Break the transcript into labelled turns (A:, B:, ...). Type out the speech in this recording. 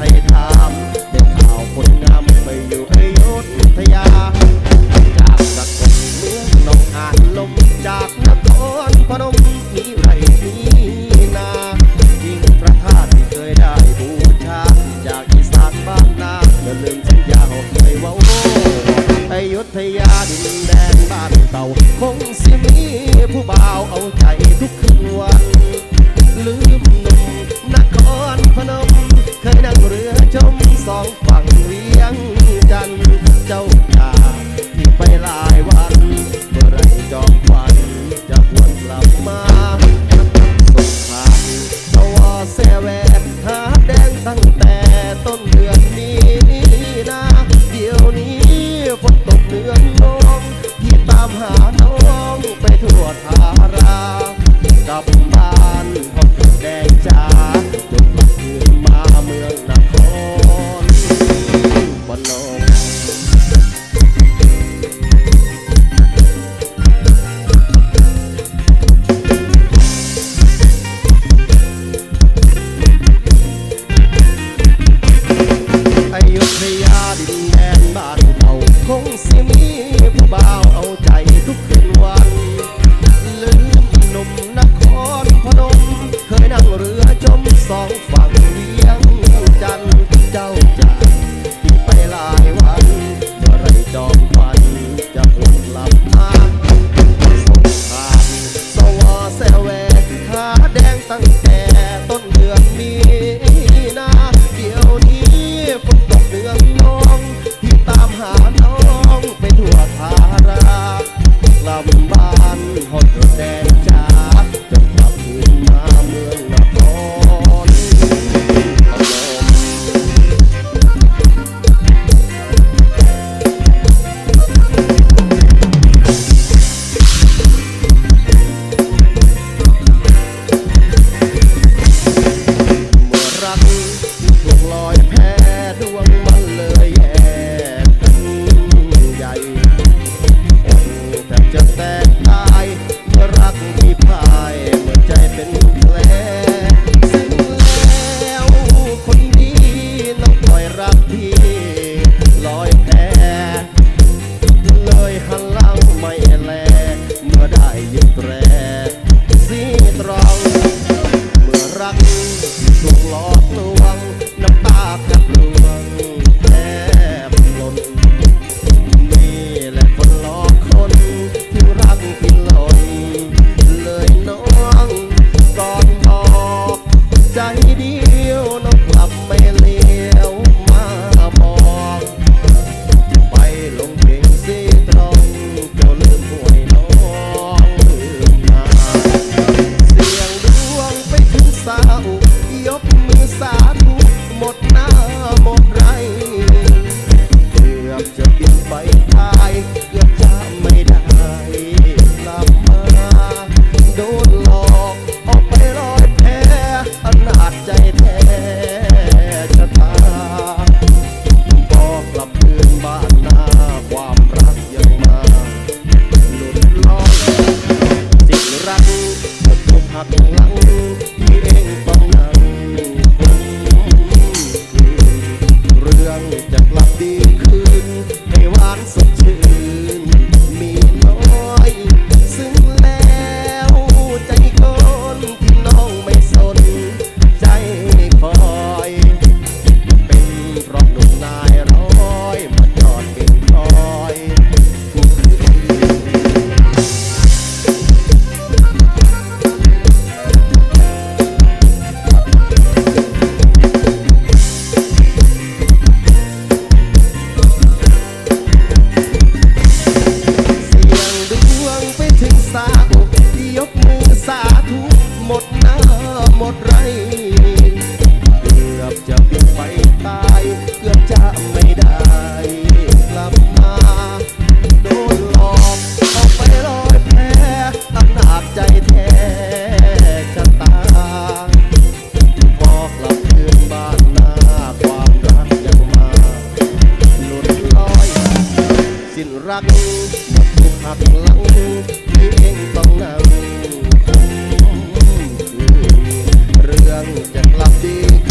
A: ไรถามเด็กข่าวคนงามไปอยู่อยุธยา จากสกลเมืองนองอ่านลมจากนครพนมมีไรมีนายิงพระธาตุที่เคยได้บูชา จากอีสานบ้านนาอย่าลืมสัญญาเคยว่าโอ้อยุธยาดินแดนบ้านเก่า คงสิมีผู้บ่าวเอาใจทุกคืนวัน ลืมนมนครพนม เคยนั่งเรือชมสองฝั่งเวียงจันเจ้าตาที่ไปหลายวันเมื่อไรจอมควันจะหวนกลับมาสุขภาพตวเสวนหา ไปทายเกือบจะไม่ได้ลับ มดไรเกือบจะเป็นไปตายเกือบจะไม่ได้กลับมาโดนหลอกต้องไปรอยแพ้ตั้หนักใจแทะตาบอกลับคืนบ้านหน้าความรักยังมาหลุดลอย สิ้นรักถูกหักหลังที่เองต้องนั่ง yang janganlah di